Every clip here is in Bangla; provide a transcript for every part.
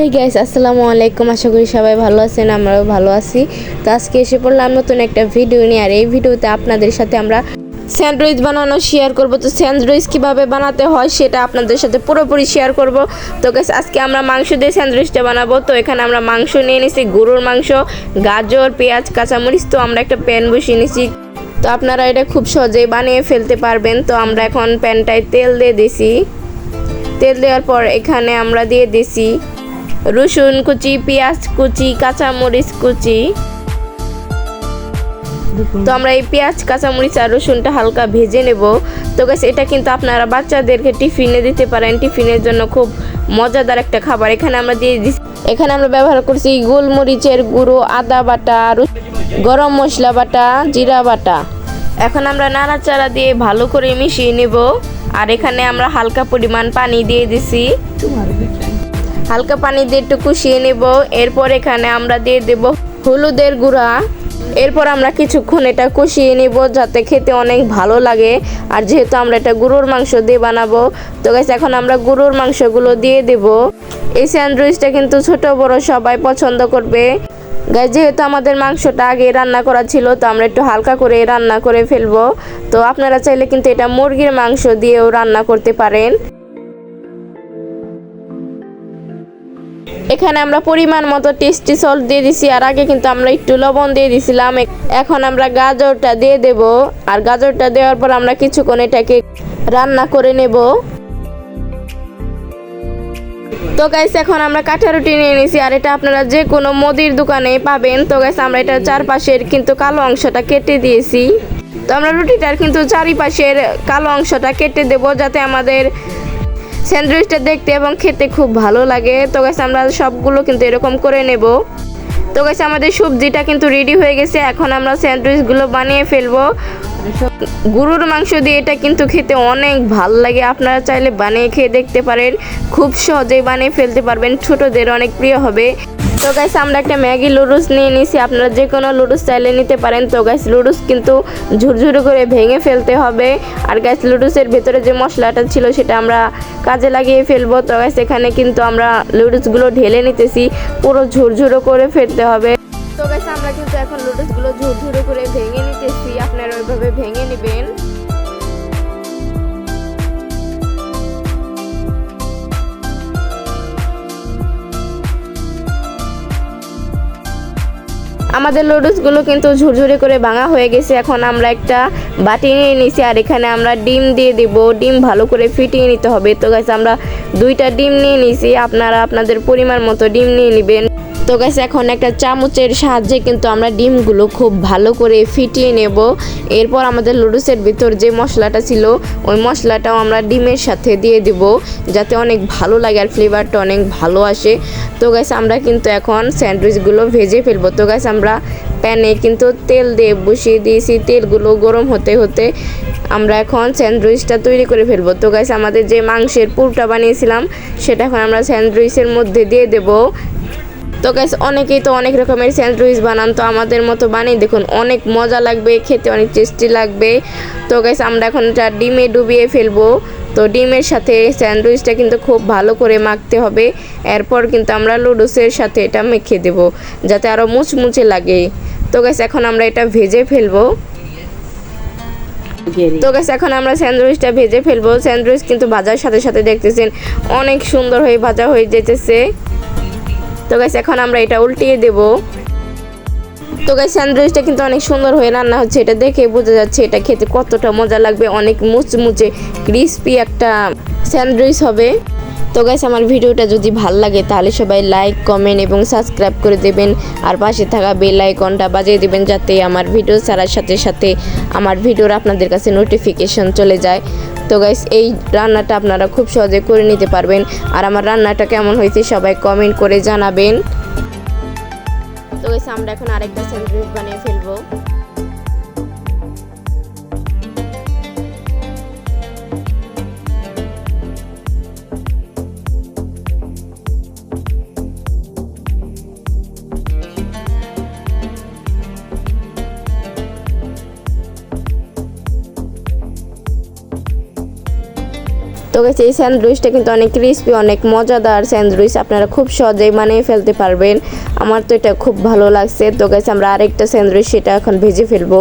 হে গ্যাস আসসালামু আলাইকুম। আশা করি সবাই ভালো আছেন, আমরাও ভালো আছি। তো আজকে এসে পড়লাম নতুন একটা ভিডিও নিয়ে, আর এই ভিডিওতে আপনাদের সাথে আমরা স্যান্ডউইচ বানানো শেয়ার করব। তো স্যান্ডউইচ কীভাবে বানাতে হয় সেটা আপনাদের সাথে পুরোপুরি শেয়ার করব। তো গ্যাস আজকে আমরা মাংস দিয়ে স্যান্ডউইচটা বানাবো। তো এখানে আমরা মাংস নিয়ে নিছি, গরুর মাংস, গাজর, পেঁয়াজ, কাঁচামরিচ। তো আমরা একটা প্যান বসিয়ে নিছি। তো আপনারা এটা খুব সহজেই বানিয়ে ফেলতে পারবেন। তো আমরা এখন প্যানটায় তেল দিয়ে দিছি। তেল দেওয়ার পর এখানে আমরা দিয়ে দিছি রসুন কুচি পেঁয়াজ কুচি কাঁচামরিচ কুচি। তো আমরা এই পেঁয়াজ কাঁচামরিচ আর রসুনটা হালকা ভেজে নেব। তো গাছ এটা কিন্তু আপনারা বাচ্চাদেরকে টিফিনে দিতে পারেন। টিফিনের জন্য খুব মজাদার একটা খাবার। এখানে আমরা দিয়ে দিচ্ছি এখানে আমরা ব্যবহার করছি গোলমরিচের গুঁড়ো আদা বাটা গরম মশলা বাটা জিরা বাটা। এখন আমরা নাড়াচাড়া দিয়ে ভালো করে মিশিয়ে নেব। আর এখানে আমরা হালকা পরিমাণ পানি দিয়ে দিছি। হালকা পানি দিয়ে একটু কষিয়ে নেব। এরপর এখানে আমরা দিয়ে দেব হলুদের গুঁড়া। এরপর আমরা কিছুক্ষণ এটা কষিয়ে নেব যাতে খেতে অনেক ভালো লাগে। আর যেহেতু আমরা এটা গরুর মাংস দিয়ে বানাবো, তো গাছ এখন আমরা গরুর মাংসগুলো দিয়ে দেব। এই স্যান্ডউইচটা কিন্তু ছোট বড় সবাই পছন্দ করবে। গাছ যেহেতু আমাদের মাংসটা আগে রান্না করা ছিল, তো আমরা একটু হালকা করে রান্না করে ফেলব। তো আপনারা চাইলে কিন্তু এটা মুরগির মাংস দিয়েও রান্না করতে পারেন। এখানে আমরা পরিমাণ মতো টেস্টি সল্ট দিয়ে দিছি, আর আগে কিন্তু আমরা একটু লবণ দিয়ে দিছিলাম। এখন আমরা গাজরটা দিয়ে দেব, আর গাজরটা দেওয়ার পর আমরা কিছুক্ষণ এটাকে রান্না করে নেব। তো গাইস এখন আমরা কাঠা রুটি নিয়ে নিয়েছি আর এটা আপনারা যে কোনো মুদির দোকানে পাবেন। তো গাইস আমরা এটা চারপাশের কিন্তু কালো অংশটা কেটে দিয়েছি। তো আমরা রুটিটার কিন্তু চারিপাশের কালো অংশটা কেটে দেব, যাতে আমাদের স্যান্ডউইচটা দেখতে এবং খেতে খুব ভালো লাগে। তো গাছ আমরা সবগুলো কিন্তু এরকম করে নেব। তো গাছ আমাদের সবজিটা কিন্তু রেডি হয়ে গেছে। এখন আমরা স্যান্ডউইচগুলো বানিয়ে ফেলব। গরুর মাংস দিয়ে এটা কিন্তু খেতে অনেক ভালো লাগে। আপনারা চাইলে বানিয়ে খেয়ে দেখতে পারেন। খুব সহজেই বানিয়ে ফেলতে পারবেন। ছোটদের অনেক প্রিয় হবে। তো গাইস আমরা একটা ম্যাগি লুডুস নিয়ে নিছি। আপনারা যে কোনো লুডুস চাইলে নিতে পারেন। তো গাইস লুডুস কিন্তু ঝুরঝুরে করে ভেঙে ফেলতে হবে। আর গাইস লুডুসের ভেতরে যে মশলাটা ছিল, সেটা আমরা কাজে লাগিয়ে ফেলব। তো গাইস এখানে কিন্তু আমরা লুডুসগুলো ঢেলে নিতেছি। পুরো ঝুরঝুরো করে ফেলতে হবে। তো গাইস আমরা কিন্তু এখন লুডুসগুলো ঝুরঝুরে করে ভেঙে নিতেছি। আপনারা ওইভাবে ভেঙে নেবেন। আমাদের লুডুসগুলো কিন্তু ঝুরঝুরে করে ভাঙা হয়ে গেছে। এখন আমরা একটা বাটি নিয়ে নিছি আর এখানে আমরা ডিম দিয়ে দিব। ডিম ভালো করে ফিটিয়ে নিতে হবে। তো গাছ আমরা দুইটা ডিম নিয়ে নিছি। আপনারা আপনাদের পরিমাণ মতো ডিম নিয়ে নেবেন। তো গাছ এখন একটা চামচের সাহায্যে কিন্তু আমরা ডিমগুলো খুব ভালো করে ফিটিয়ে নেব। এরপর আমাদের লুডুসের ভিতর যে মশলাটা ছিল, ওই মশলাটাও আমরা ডিমের সাথে দিয়ে দিব, যাতে অনেক ভালো লাগে আর ফ্লেভারটা অনেক ভালো আসে। তো গাছ আমরা কিন্তু এখন স্যান্ডউইচগুলো ভেজে ফেলব। তো গাছ আমরা প্যানে কিন্তু তেল দিয়ে বসিয়ে দিয়েছি। তেলগুলো গরম হতে হতে আমরা এখন স্যান্ডউইচটা তৈরি করে ফেলব। তো গাছ আমাদের যে মাংসের পুরটা বানিয়েছিলাম, সেটা এখন আমরা স্যান্ডউইচের মধ্যে দিয়ে দেবো। তো গাইস অনেকেই তো অনেক রকমের স্যান্ডউইচ বানান, তো আমাদের মতো বানিয়ে দেখুন, অনেক মজা লাগবে, খেতে অনেক টেস্টি লাগবে। তো গাইস আমরা এখন এটা ডিমে ডুবিয়ে ফেলব। তো ডিমের সাথে স্যান্ডউইচটা কিন্তু খুব ভালো করে মাখতে হবে। এরপর কিন্তু আমরা লুডুসের সাথে এটা মেখে দেব, যাতে আরও মুচমুচে লাগে। তো গাইস এখন আমরা এটা ভেজে ফেলব। তো গাছ এখন আমরা স্যান্ডউইচটা ভেজে ফেলব। স্যান্ডউইচ কিন্তু ভাজার সাথে সাথে দেখতেছেন, অনেক সুন্দর হয়ে ভাজা হয়ে যেতেছে। তো গাছ এখন আমরা এটা উল্টিয়ে দেব। তো গাছ স্যান্ডউইচটা কিন্তু অনেক সুন্দর হয়ে রান্না হচ্ছে। এটা দেখে বোঝা যাচ্ছে এটা খেতে কতটা মজা লাগবে। অনেক মুচমুচে ক্রিস্পি একটা স্যান্ডউইচ হবে। তো গাইস আমার ভিডিওটা যদি ভালো লাগে, তাহলে সবাই লাইক কমেন্ট এবং সাবস্ক্রাইব করে দেবেন। আর পাশে থাকা বেল আইকনটা বাজিয়ে দেবেন যাতে আমার ভিডিও ছাড়ার সাথে সাথে আমার ভিডিওর আপনাদের কাছে নোটিফিকেশন চলে যায়। তো গাইস এই রান্নাটা আপনারা খুব সহজে করে নিতে পারবেন। আর আমার রান্নাটা কেমন হয়েছে সবাই কমেন্ট করে জানাবেন। তো গাইস আমরা এখন আরেকটা স্যান্ডউইচ বানিয়ে ফেলব। তো গেছে এই স্যান্ডউইচটা কিন্তু অনেক ক্রিস্পি অনেক মজাদার স্যান্ডউইচ। আপনারা খুব সহজেই বানিয়ে ফেলতে পারবেন। আমার তো এটা খুব ভালো লাগছে। তো গেছে আমরা আরেকটা স্যান্ডউইচ সেটা এখন ভেজে ফেলব।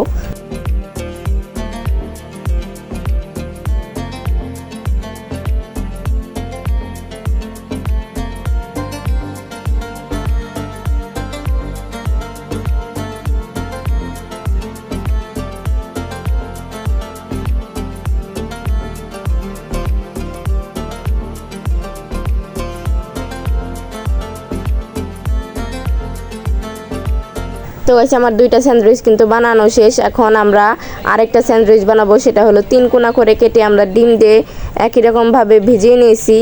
তো পাচ্ছি আমার দুইটা স্যান্ডউইচ কিন্তু বানানো শেষ। এখন আমরা আরেকটা স্যান্ডউইচ বানাবো, সেটা হলো তিন কোনা করে কেটে আমরা ডিম দিয়ে একই রকমভাবে ভিজিয়ে নিয়েছি।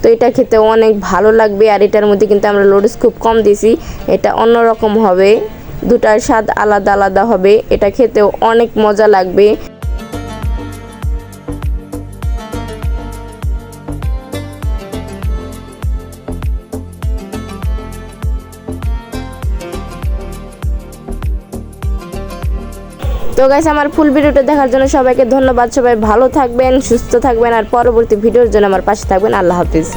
তো এটা খেতে অনেক ভালো লাগবে আর এটার মধ্যে কিন্তু আমরা লোডস খুব কম দিয়েছি। এটা অন্যরকম হবে, দুটার স্বাদ আলাদা আলাদা হবে, এটা খেতেও অনেক মজা লাগবে। তো গাইস আমার ফুল ভিডিওটা দেখার জন্য সবাইকে ধন্যবাদ। সবাই ভালো থাকবেন, সুস্থ থাকবেন, আর পরবর্তী ভিডিওর জন্য আমার পাশে থাকবেন। আল্লাহ হাফিজ।